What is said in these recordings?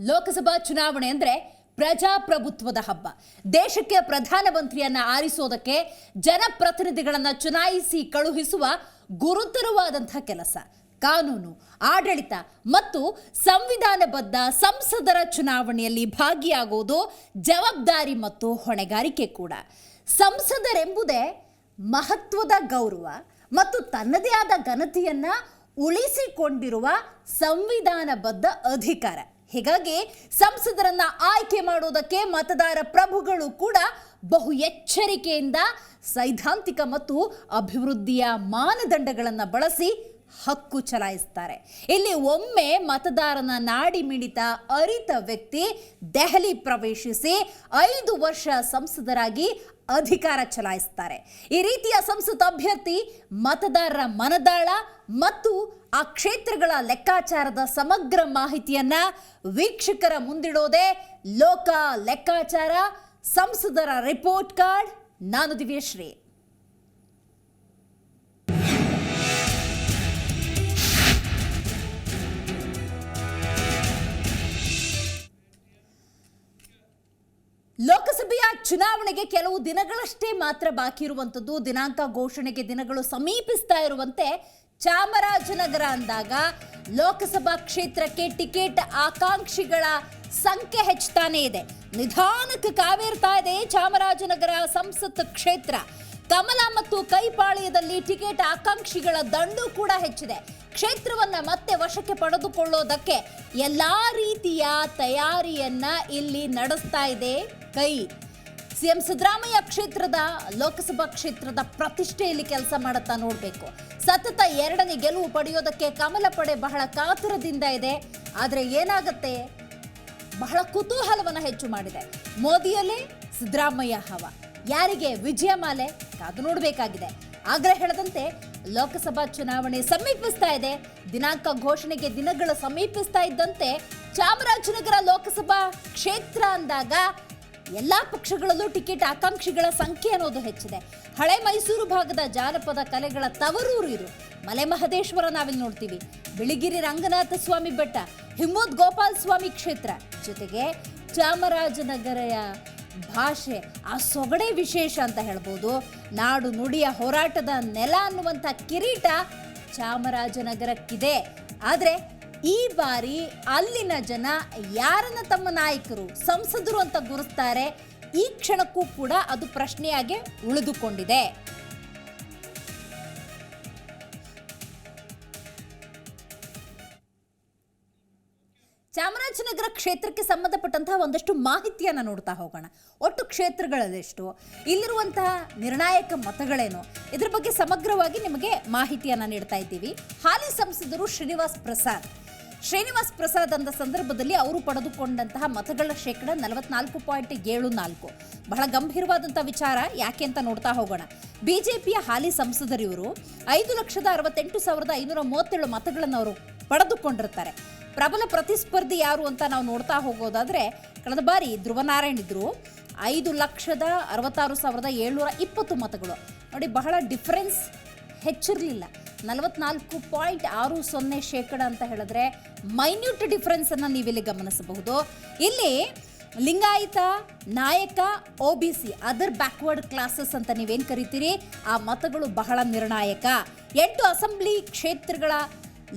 ಲೋಕಸಭಾ ಚುನಾವಣೆ ಅಂದರೆ ಪ್ರಜಾಪ್ರಭುತ್ವದ ಹಬ್ಬ. ದೇಶಕ್ಕೆ ಪ್ರಧಾನಮಂತ್ರಿಯನ್ನ ಆರಿಸೋದಕ್ಕೆ ಜನಪ್ರತಿನಿಧಿಗಳನ್ನು ಚುನಾಯಿಸಿ ಕಳುಹಿಸುವ ಗುರುತರವಾದಂಥ ಕೆಲಸ. ಕಾನೂನು, ಆಡಳಿತ ಮತ್ತು ಸಂವಿಧಾನಬದ್ಧ ಸಂಸದರ ಚುನಾವಣೆಯಲ್ಲಿ ಭಾಗಿಯಾಗುವುದು ಜವಾಬ್ದಾರಿ ಮತ್ತು ಹೊಣೆಗಾರಿಕೆ ಕೂಡ. ಸಂಸದರೆಂಬುದೇ ಮಹತ್ವದ ಗೌರವ ಮತ್ತು ತನ್ನದೇ ಆದ ಘನತೆಯನ್ನು ಉಳಿಸಿಕೊಂಡಿರುವ ಸಂವಿಧಾನಬದ್ಧ ಅಧಿಕಾರ. ಹೀಗಾಗಿ ಸಂಸದರನ್ನ ಆಯ್ಕೆ ಮಾಡೋದಕ್ಕೆ ಮತದಾರ ಪ್ರಭುಗಳು ಕೂಡ ಬಹು ಎಚ್ಚರಿಕೆಯಿಂದ ಸೈದ್ಧಾಂತಿಕ ಮತ್ತು ಅಭಿವೃದ್ಧಿಯ ಮಾನದಂಡಗಳನ್ನು ಬಳಸಿ ಹಕ್ಕು ಚಲಾಯಿಸ್ತಾರೆ. ಇಲ್ಲಿ ಒಮ್ಮೆ ಮತದಾರನ ನಾಡಿ ಮಿಡಿತ ಅರಿತ ವ್ಯಕ್ತಿ ದೆಹಲಿ ಪ್ರವೇಶಿಸಿ ಐದು ವರ್ಷ ಸಂಸದರಾಗಿ ಅಧಿಕಾರ ಚಲಾಯಿಸ್ತಾರೆ. ಈ ರೀತಿಯ ಸಂಸತ್ ಅಭ್ಯರ್ಥಿ, ಮತದಾರರ ಮನದಾಳ ಮತ್ತು ಆ ಕ್ಷೇತ್ರಗಳ ಲೆಕ್ಕಾಚಾರದ ಸಮಗ್ರ ಮಾಹಿತಿಯನ್ನ ವೀಕ್ಷಕರ ಮುಂದಿಡೋದೇ ಲೋಕ ಲೆಕ್ಕಾಚಾರ. ಸಂಸದರ ರಿಪೋರ್ಟ್ ಕಾರ್ಡ್, ನಾನು ದಿವ್ಯಶ್ರೀ. ಚುನಾವಣೆಗೆ ಕೆಲವು ದಿನಗಳಷ್ಟೇ ಮಾತ್ರ ಬಾಕಿ ಇರುವಂಥದ್ದು. ದಿನಾಂಕ ಘೋಷಣೆಗೆ ದಿನಗಳು ಸಮೀಪಿಸ್ತಾ ಇರುವಂತೆ ಚಾಮರಾಜನಗರ ಅಂದಾಗ ಲೋಕಸಭಾ ಕ್ಷೇತ್ರಕ್ಕೆ ಟಿಕೆಟ್ ಆಕಾಂಕ್ಷಿಗಳ ಸಂಖ್ಯೆ ಹೆಚ್ಚುತ್ತಾನೇ ಇದೆ. ನಿಧಾನಕ್ಕೆ ಕಾವೇರ್ತಾ ಇದೆ ಚಾಮರಾಜನಗರ ಸಂಸತ್ ಕ್ಷೇತ್ರ. ಕಮಲ ಮತ್ತು ಕೈಪಾಳ್ಯದಲ್ಲಿ ಟಿಕೆಟ್ ಆಕಾಂಕ್ಷಿಗಳ ದಂಡು ಕೂಡ ಹೆಚ್ಚಿದೆ. ಕ್ಷೇತ್ರವನ್ನ ಮತ್ತೆ ವಶಕ್ಕೆ ಪಡೆದುಕೊಳ್ಳೋದಕ್ಕೆ ಎಲ್ಲಾ ರೀತಿಯ ತಯಾರಿಯನ್ನ ಇಲ್ಲಿ ನಡೆಸ್ತಾ ಇದೆ ಕೈ. ಸಿಎಂ ಸಿದ್ದರಾಮಯ್ಯ ಕ್ಷೇತ್ರದ ಲೋಕಸಭಾ ಕ್ಷೇತ್ರದ ಪ್ರತಿಷ್ಠೆಯಲ್ಲಿ ಕೆಲಸ ಮಾಡುತ್ತಾ ನೋಡಬೇಕು. ಸತತ ಎರಡನೇ ಗೆಲುವು ಪಡೆಯೋದಕ್ಕೆ ಕಮಲ ಪಡೆ ಬಹಳ ಕಾತುರದಿಂದ ಇದೆ. ಆದರೆ ಏನಾಗುತ್ತೆ? ಬಹಳ ಕುತೂಹಲವನ್ನು ಹೆಚ್ಚು ಮಾಡಿದೆ. ಮೋದಿಯಲ್ಲೇ ಸಿದ್ದರಾಮಯ್ಯ ಹವ. ಯಾರಿಗೆ? ವಿಜಯಮಾಲೆ ಕಾದು ನೋಡಬೇಕಾಗಿದೆ. ಆಗ್ರಹ ಹೇಳದಂತೆ ಲೋಕಸಭಾ ಚುನಾವಣೆ ಸಮೀಪಿಸ್ತಾ ಇದೆ. ದಿನಾಂಕ ಘೋಷಣೆಗೆ ದಿನಗಳು ಸಮೀಪಿಸ್ತಾ ಇದ್ದಂತೆ ಚಾಮರಾಜನಗರ ಲೋಕಸಭಾ ಕ್ಷೇತ್ರ ಅಂದಾಗ ಎಲ್ಲಾ ಪಕ್ಷಗಳಲ್ಲೂ ಟಿಕೆಟ್ ಆಕಾಂಕ್ಷಿಗಳ ಸಂಖ್ಯೆ ಅನ್ನೋದು ಹೆಚ್ಚಿದೆ. ಹಳೆ ಮೈಸೂರು ಭಾಗದ ಜಾನಪದ ಕಲೆಗಳ ತವರೂರು ಇದು ಮಲೆ ಮಹದೇಶ್ವರ ನಾವಿಲ್ಲಿ ನೋಡ್ತೀವಿ. ಬಿಳಿಗಿರಿ ರಂಗನಾಥ ಸ್ವಾಮಿ ಬೆಟ್ಟ ಹಿಮ್ಮೋದ್ ಗೋಪಾಲ್ ಸ್ವಾಮಿ ಕ್ಷೇತ್ರ. ಜೊತೆಗೆ ಚಾಮರಾಜನಗರ ಭಾಷೆ, ಆ ಸೊಗಡೆ ವಿಶೇಷ ಅಂತ ಹೇಳ್ಬೋದು. ನಾಡು ನುಡಿಯ ಹೋರಾಟದ ನೆಲ ಅನ್ನುವಂಥ ಕಿರೀಟ ಚಾಮರಾಜನಗರಕ್ಕಿದೆ. ಆದರೆ ಈ ಬಾರಿ ಅಲ್ಲಿನ ಜನ ಯಾರನ್ನ ತಮ್ಮ ನಾಯಕರು, ಸಂಸದರು ಅಂತ ಗುರುಸ್ತಾರೆ, ಈ ಕ್ಷಣಕ್ಕೂ ಕೂಡ ಅದು ಪ್ರಶ್ನೆಯಾಗಿ ಉಳಿದುಕೊಂಡಿದೆ. ಚಾಮರಾಜನಗರ ಕ್ಷೇತ್ರಕ್ಕೆ ಸಂಬಂಧಪಟ್ಟಂತಹ ಒಂದಷ್ಟು ಮಾಹಿತಿಯನ್ನು ನೋಡ್ತಾ ಹೋಗೋಣ. ಒಟ್ಟು ಕ್ಷೇತ್ರಗಳದೆಷ್ಟು ಇಲ್ಲಿರುವಂತಹ ನಿರ್ಣಾಯಕ ಮತಗಳೇನು? ಇದ್ರ ಬಗ್ಗೆ ಸಮಗ್ರವಾಗಿ ನಿಮಗೆ ಮಾಹಿತಿಯನ್ನು ನೀಡ್ತಾ ಇದ್ದೀವಿ. ಹಾಲಿ ಸಂಸದರು ಶ್ರೀನಿವಾಸ್ ಪ್ರಸಾದ್. ಶ್ರೀನಿವಾಸ್ ಪ್ರಸಾದ್ ಅಂದ ಸಂದರ್ಭದಲ್ಲಿ ಅವರು ಪಡೆದುಕೊಂಡಂತಹ ಮತಗಳ ಶೇಕಡ ನಲವತ್ನಾಲ್ಕು ಪಾಯಿಂಟ್ ಏಳು ನಾಲ್ಕು. ಬಹಳ ಗಂಭೀರವಾದಂತಹ ವಿಚಾರ, ಯಾಕೆ ಅಂತ ನೋಡ್ತಾ ಹೋಗೋಣ. ಬಿಜೆಪಿಯ ಹಾಲಿ ಸಂಸದರು ಇವರು ಐದು ಲಕ್ಷದ ಅರವತ್ತೆಂಟು ಸಾವಿರದ ಐನೂರ ಮೂವತ್ತೇಳು ಮತಗಳನ್ನು ಅವರು ಪಡೆದುಕೊಂಡಿರ್ತಾರೆ. ಪ್ರಬಲ ಪ್ರತಿಸ್ಪರ್ಧಿ ಯಾರು ಅಂತ ನಾವು ನೋಡ್ತಾ ಹೋಗೋದಾದ್ರೆ, ಕಳೆದ ಬಾರಿ ಧ್ರುವನಾರಾಯಣ್ ಇದ್ರು. ಐದು ಲಕ್ಷದ ಅರವತ್ತಾರು ಸಾವಿರದ ಏಳ್ನೂರ ಇಪ್ಪತ್ತು ಮತಗಳು. ನೋಡಿ, ಬಹಳ ಡಿಫರೆನ್ಸ್ ಹೆಚ್ಚಿರಲಿಲ್ಲ. ನಲವತ್ನಾಲ್ಕು ಪಾಯಿಂಟ್ ಆರು ಸೊನ್ನೆ ಶೇಕಡ ಅಂತ ಹೇಳಿದ್ರೆ ಮೈನ್ಯೂಟ್ ಡಿಫರೆನ್ಸ್ ಅನ್ನ ನೀವಿಲ್ಲಿ ಗಮನಿಸಬಹುದು. ಇಲ್ಲಿ Lingayat, Nayaka O B C other backward classes ಅಂತ ನೀವೇನು ಕರಿತೀರಿ? ಆ ಮತಗಳು ಬಹಳ ನಿರ್ಣಾಯಕ. ಎಂಟು ಅಸೆಂಬ್ಲಿ ಕ್ಷೇತ್ರಗಳ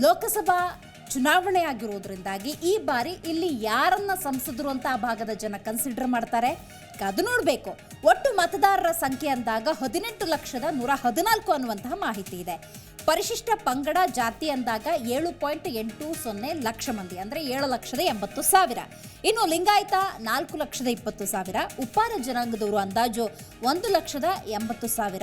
ಲೋಕಸಭಾ ಚುನಾವಣೆ ಆಗಿರೋದ್ರಿಂದಾಗಿ ಈ ಬಾರಿ ಇಲ್ಲಿ ಯಾರನ್ನ ಸಂಸದರು ಅಂತ ಆ ಭಾಗದ ಜನ ಕನ್ಸಿಡರ್ ಮಾಡ್ತಾರೆ? ಅದು ನೋಡಬೇಕು. ಒಟ್ಟು ಮತದಾರರ ಸಂಖ್ಯೆ ಅಂದಾಗ ಹದಿನೆಂಟು ಲಕ್ಷದ ನೂರ ಹದಿನಾಲ್ಕು ಅನ್ನುವಂತಹ ಮಾಹಿತಿ ಇದೆ. ಪರಿಶಿಷ್ಟ ಪಂಗಡ ಜಾತಿ ಅಂದಾಗ ಏಳು ಪಾಯಿಂಟ್ ಎಂಟು ಸೊನ್ನೆ ಲಕ್ಷ ಮಂದಿ, ಅಂದರೆ ಏಳು ಲಕ್ಷದ ಎಂಬತ್ತು ಸಾವಿರ. ಇನ್ನು ಲಿಂಗಾಯತ ನಾಲ್ಕು ಲಕ್ಷದ ಇಪ್ಪತ್ತು ಸಾವಿರ ಉಪ್ಪಾರ ಜನಾಂಗದವರು ಅಂದಾಜು ಒಂದು ಲಕ್ಷದ ಎಂಬತ್ತು ಸಾವಿರ,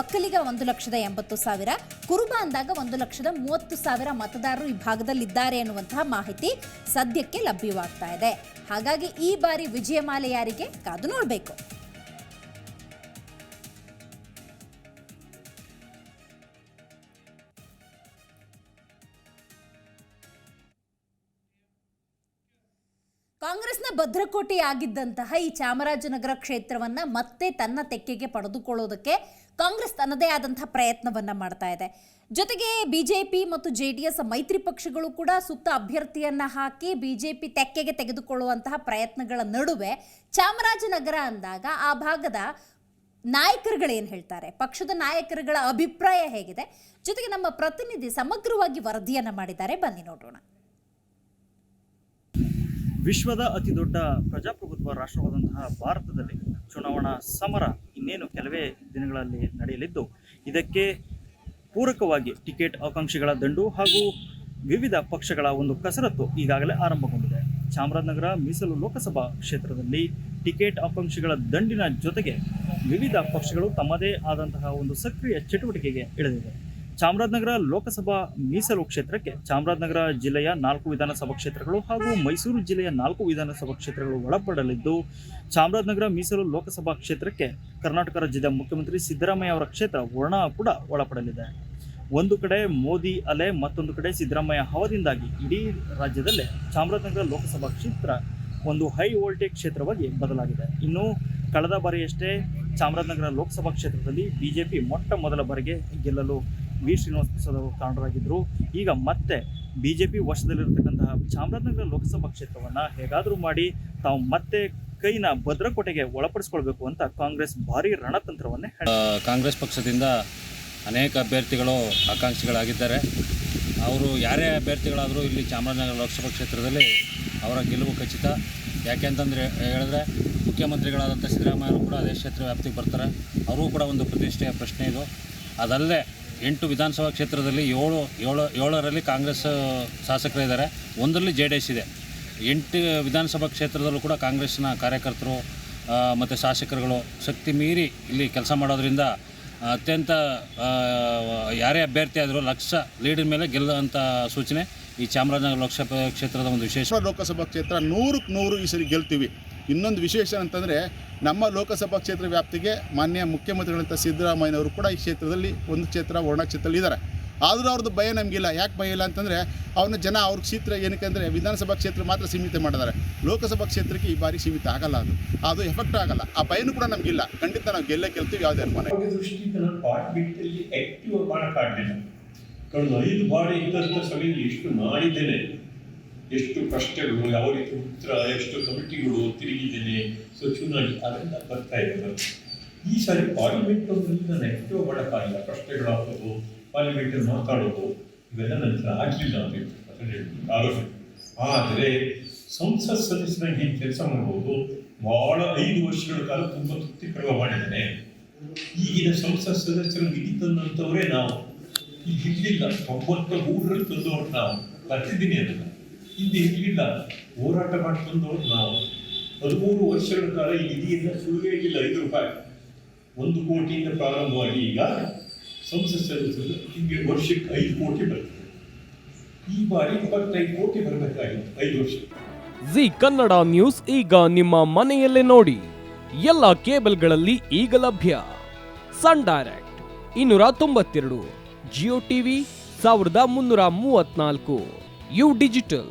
ಒಕ್ಕಲಿಗ ಒಂದು ಲಕ್ಷದ ಎಂಬತ್ತು ಸಾವಿರ, ಕುರುಬ ಅಂದಾಗ ಒಂದು ಲಕ್ಷದ ಮೂವತ್ತು ಸಾವಿರ ಮತದಾರರು ಈ ಭಾಗದಲ್ಲಿದ್ದಾರೆ ಎನ್ನುವಂತಹ ಮಾಹಿತಿ ಸದ್ಯಕ್ಕೆ ಲಭ್ಯವಾಗ್ತಾ ಇದೆ. ಹಾಗಾಗಿ ಈ ಬಾರಿ ವಿಜಯಮಾಲೆ ಯಾರಿಗೆ ಕಾದು ನೋಡಬೇಕು. ಕಾಂಗ್ರೆಸ್ನ ಭದ್ರಕೋಟೆ ಆಗಿದ್ದಂತಹ ಈ ಚಾಮರಾಜನಗರ ಕ್ಷೇತ್ರವನ್ನ ಮತ್ತೆ ತನ್ನ ತೆಕ್ಕೆಗೆ ಪಡೆದುಕೊಳ್ಳೋದಕ್ಕೆ ಕಾಂಗ್ರೆಸ್ ತನ್ನದೇ ಆದಂತಹ ಪ್ರಯತ್ನವನ್ನ ಮಾಡ್ತಾ ಇದೆ. ಜೊತೆಗೆ ಬಿಜೆಪಿ ಮತ್ತು ಜೆ ಡಿ ಎಸ್ ಮೈತ್ರಿ ಪಕ್ಷಗಳು ಕೂಡ ಸುತ್ತ ಅಭ್ಯರ್ಥಿಯನ್ನ ಹಾಕಿ ಬಿಜೆಪಿ ತೆಕ್ಕೆಗೆ ತೆಗೆದುಕೊಳ್ಳುವಂತಹ ಪ್ರಯತ್ನಗಳ ನಡುವೆ ಚಾಮರಾಜನಗರ ಅಂದಾಗ ಆ ಭಾಗದ ನಾಯಕರುಗಳೇನು ಹೇಳ್ತಾರೆ? ಪಕ್ಷದ ನಾಯಕರುಗಳ ಅಭಿಪ್ರಾಯ ಹೇಗಿದೆ? ಜೊತೆಗೆ ನಮ್ಮ ಪ್ರತಿನಿಧಿ ಸಮಗ್ರವಾಗಿ ವರದಿಯನ್ನ ಮಾಡಿದ್ದಾರೆ. ಬನ್ನಿ ನೋಡೋಣ. ವಿಶ್ವದ ಅತಿ ದೊಡ್ಡ ಪ್ರಜಾಪ್ರಭುತ್ವ ರಾಷ್ಟ್ರವಾದಂತಹ ಭಾರತದಲ್ಲಿ ಚುನಾವಣಾ ಸಮರ ಇನ್ನೇನು ಕೆಲವೇ ದಿನಗಳಲ್ಲಿ ನಡೆಯಲಿದ್ದು, ಇದಕ್ಕೆ ಪೂರಕವಾಗಿ ಟಿಕೆಟ್ ಆಕಾಂಕ್ಷಿಗಳ ದಂಡು ಹಾಗೂ ವಿವಿಧ ಪಕ್ಷಗಳ ಒಂದು ಕಸರತ್ತು ಈಗಾಗಲೇ ಆರಂಭಗೊಂಡಿದೆ. ಚಾಮರಾಜನಗರ ಮೀಸಲು ಲೋಕಸಭಾ ಕ್ಷೇತ್ರದಲ್ಲಿ ಟಿಕೆಟ್ ಆಕಾಂಕ್ಷಿಗಳ ದಂಡಿನ ಜೊತೆಗೆ ವಿವಿಧ ಪಕ್ಷಗಳು ತಮ್ಮದೇ ಆದಂತಹ ಒಂದು ಸಕ್ರಿಯ ಚಟುವಟಿಕೆಗೆ ಇಳಿದಿವೆ. ಚಾಮರಾಜನಗರ ಲೋಕಸಭಾ ಮೀಸಲು ಕ್ಷೇತ್ರಕ್ಕೆ ಚಾಮರಾಜನಗರ ಜಿಲ್ಲೆಯ ನಾಲ್ಕು ವಿಧಾನಸಭಾ ಕ್ಷೇತ್ರಗಳು ಹಾಗೂ ಮೈಸೂರು ಜಿಲ್ಲೆಯ ನಾಲ್ಕು ವಿಧಾನಸಭಾ ಕ್ಷೇತ್ರಗಳು ಒಳಪಡಲಿದ್ದು, ಚಾಮರಾಜನಗರ ಮೀಸಲು ಲೋಕಸಭಾ ಕ್ಷೇತ್ರಕ್ಕೆ ಕರ್ನಾಟಕ ರಾಜ್ಯದ ಮುಖ್ಯಮಂತ್ರಿ ಸಿದ್ದರಾಮಯ್ಯ ಅವರ ಕ್ಷೇತ್ರ ವರ್ಣ ಕೂಡ ಒಳಪಡಲಿದೆ. ಒಂದು ಕಡೆ ಮೋದಿ ಅಲೆ, ಮತ್ತೊಂದು ಕಡೆ ಸಿದ್ದರಾಮಯ್ಯ ಹವದಿಂದಾಗಿ ಇಡೀ ರಾಜ್ಯದಲ್ಲೇ ಚಾಮರಾಜನಗರ ಲೋಕಸಭಾ ಕ್ಷೇತ್ರ ಒಂದು ಹೈ ವೋಲ್ಟೇಜ್ ಕ್ಷೇತ್ರವಾಗಿ ಬದಲಾಗಿದೆ. ಇನ್ನು ಕಳೆದ ಬಾರಿಯಷ್ಟೇ ಚಾಮರಾಜನಗರ ಲೋಕಸಭಾ ಕ್ಷೇತ್ರದಲ್ಲಿ ಬಿಜೆಪಿ ಮೊಟ್ಟ ಮೊದಲ ಬಾರಿಗೆ ಗೆಲ್ಲಲು ವಿ ಶ್ರೀನಿವಾಸ ಪ್ರಸಾದ್ ಅವರು ಕಾರಣರಾಗಿದ್ದರು ಈಗ ಮತ್ತೆ ಬಿ ಜೆ ಪಿ ವಶದಲ್ಲಿರತಕ್ಕಂತಹ ಚಾಮರಾಜನಗರ ಲೋಕಸಭಾ ಕ್ಷೇತ್ರವನ್ನು ಹೇಗಾದರೂ ಮಾಡಿ ತಾವು ಮತ್ತೆ ಕೈನ ಭದ್ರಕೋಟೆಗೆ ಒಳಪಡಿಸ್ಕೊಳ್ಬೇಕು ಅಂತ ಕಾಂಗ್ರೆಸ್ ಭಾರಿ ರಣತಂತ್ರವನ್ನೇ. ಕಾಂಗ್ರೆಸ್ ಪಕ್ಷದಿಂದ ಅನೇಕ ಅಭ್ಯರ್ಥಿಗಳು ಆಕಾಂಕ್ಷಿಗಳಾಗಿದ್ದಾರೆ. ಅವರು ಯಾರೇ ಅಭ್ಯರ್ಥಿಗಳಾದರೂ ಇಲ್ಲಿ ಚಾಮರಾಜನಗರ ಲೋಕಸಭಾ ಕ್ಷೇತ್ರದಲ್ಲಿ ಅವರ ಗೆಲುವು ಖಚಿತ. ಯಾಕೆಂತಂದರೆ ಹೇಳಿದ್ರೆ ಮುಖ್ಯಮಂತ್ರಿಗಳಾದಂಥ ಸಿದ್ದರಾಮಯ್ಯರು ಕೂಡ ಅದೇ ಕ್ಷೇತ್ರ ವ್ಯಾಪ್ತಿಗೆ ಬರ್ತಾರೆ. ಅವರು ಕೂಡ ಒಂದು ಪ್ರತಿಷ್ಠೆಯ ಪ್ರಶ್ನೆ ಇದು. ಅದಲ್ಲದೆ ಎಂಟು ವಿಧಾನಸಭಾ ಕ್ಷೇತ್ರದಲ್ಲಿ ಏಳು ಏಳು, ಏಳರಲ್ಲಿ ಕಾಂಗ್ರೆಸ್ ಶಾಸಕರಿದ್ದಾರೆ. ಒಂದರಲ್ಲಿ ಜೆ ಡಿ ಎಸ್ ಇದೆ. ಎಂಟು ವಿಧಾನಸಭಾ ಕ್ಷೇತ್ರದಲ್ಲೂ ಕೂಡ ಕಾಂಗ್ರೆಸ್ನ ಕಾರ್ಯಕರ್ತರು ಮತ್ತು ಶಾಸಕರುಗಳು ಶಕ್ತಿ ಮೀರಿ ಇಲ್ಲಿ ಕೆಲಸ ಮಾಡೋದ್ರಿಂದ ಅತ್ಯಂತ ಯಾರೇ ಅಭ್ಯರ್ಥಿ ಆದರೂ ಲಕ್ಷ ಲೀಡಿನ ಮೇಲೆ ಗೆಲ್ಲುವಂಥ ಸೂಚನೆ ಈ ಚಾಮರಾಜನಗರ ಲೋಕಸಭಾ ಕ್ಷೇತ್ರದ ಒಂದು ವಿಶೇಷ. ಲೋಕಸಭಾ ಕ್ಷೇತ್ರ ನೂರಕ್ಕೆ ನೂರು ಈ ಸರಿ ಗೆಲ್ತೀವಿ. ಇನ್ನೊಂದು ವಿಶೇಷ ಅಂತಂದರೆ ನಮ್ಮ ಲೋಕಸಭಾ ಕ್ಷೇತ್ರ ವ್ಯಾಪ್ತಿಗೆ ಮಾನ್ಯ ಮುಖ್ಯಮಂತ್ರಿಗಳಂಥ ಸಿದ್ದರಾಮಯ್ಯನವರು ಕೂಡ ಈ ಕ್ಷೇತ್ರದಲ್ಲಿ ಒಂದು ಕ್ಷೇತ್ರ ವರ್ಣ ಕ್ಷೇತ್ರದಲ್ಲಿ ಇದ್ದಾರೆ. ಆದರೂ ಅವ್ರದ್ದು ಭಯ ನಮಗಿಲ್ಲ. ಯಾಕೆ ಭಯ ಇಲ್ಲ ಅಂತಂದರೆ ಅವನ ಜನ ಅವ್ರ ಕ್ಷೇತ್ರ ಏನಕ್ಕೆ ಅಂದರೆ ವಿಧಾನಸಭಾ ಕ್ಷೇತ್ರ ಮಾತ್ರ ಸೀಮಿತ ಮಾಡಿದ್ದಾರೆ. ಲೋಕಸಭಾ ಕ್ಷೇತ್ರಕ್ಕೆ ಈ ಬಾರಿ ಸೀಮಿತ ಆಗಲ್ಲ ಅದು. ಅದು ಎಫೆಕ್ಟ್ ಆಗಲ್ಲ. ಆ ಭಯನೂ ಕೂಡ ನಮಗಿಲ್ಲ. ಖಂಡಿತ ನಾವು ಗೆಲ್ಲ ಗೆಲ್ತೀವಿ ಯಾವುದೇ ಅನುಮಾನ ಕಳೆದ ಐದು ಬಾರಿ ಇದ್ದಂಥ ಸಭೆಯಲ್ಲಿ ಎಷ್ಟು ಮಾಡಿದ್ದೇನೆ ಎಷ್ಟು ಕಷ್ಟಗಳು ಯಾವ ರೀತಿ ಉತ್ತರ ಎಷ್ಟು ಕಮಿಟಿಗಳು ತಿರುಗಿದ್ದೇನೆ, ಸೊ ಚುನಾವಣೆ ಅದೆಲ್ಲ ಬರ್ತಾ ಇದೆ. ಈ ಸಾರಿ ಪಾರ್ಲಿಮೆಂಟ್ ನಾನು ಎಷ್ಟೋ ಮಾಡೋಕ್ಕಾಗಿಲ್ಲ ಕಷ್ಟಗಳಾಗೋದು ಪಾರ್ಲಿಮೆಂಟ್ ಮಾತಾಡೋದು, ಇವೆಲ್ಲ ನನ್ನ ಹತ್ರ ಆಗಲಿಲ್ಲ ಅಂತ ಆದರೆ ಸಂಸತ್ ಸದಸ್ಯನಾಗಿ ಏನು ಕೆಲಸ ಮಾಡ್ಬೋದು? ಬಹಳ ಐದು ವರ್ಷಗಳ ಕಾಲ ತುಂಬ ತೃಪ್ತಿಕರವ ಮಾಡಿದ್ದೇನೆ. ಈಗಿನ ಸಂಸತ್ ಸದಸ್ಯರು ನಿಧಿ ತಂದಂಥವರೇ ನಾವು. ಈಗ ಇರಲಿಲ್ಲ ತೊಂಬತ್ತ ಮೂರರಲ್ಲಿ ತಂದವರು ನಾವು. ಬರ್ತಿದ್ದೀನಿ ಅದನ್ನು. ಹಿಂದೆ ಇರಲಿಲ್ಲ ಹೋರಾಟ ಮಾಡಿ ನಾವು. ಹದಿಮೂರು ವರ್ಷಗಳ ಕಾಲ ಈ ನಿಧಿಯಿಂದ ಸುಳುವೇ ಇಲ್ಲ, ಐದು ರೂಪಾಯಿ. ಒಂದು ಕೋಟಿಯಿಂದ ಪ್ರಾರಂಭವಾಗಿ ಈಗ ಸಂಸತ್ ಸದಸ್ಯರು ಹಿಂಗೆ ವರ್ಷಕ್ಕೆ ಐದು ಕೋಟಿ ಬರ್ತದೆ. ಈ ಬಾರಿ ಇಪ್ಪತ್ತೈದು ಕೋಟಿ ಬರಬೇಕಾಗಿತ್ತು, ಐದು ವರ್ಷ. ಜಿ ಕನ್ನಡ ನ್ಯೂಸ್ ಈಗ ನಿಮ್ಮ ಮನೆಯಲ್ಲೇ ನೋಡಿ. ಎಲ್ಲ ಕೇಬಲ್ಗಳಲ್ಲಿ ಈಗ ಲಭ್ಯ. ಸನ್ ಡೈರೆಕ್ಟ್ ಇನ್ನೂರ ತೊಂಬತ್ತೆರಡು, ಜಿಯೋ ಟಿವಿ ಸಾವಿರದ ಮುನ್ನೂರ ಮೂವತ್ನಾಲ್ಕು ಯು ಡಿಜಿಟಲ್.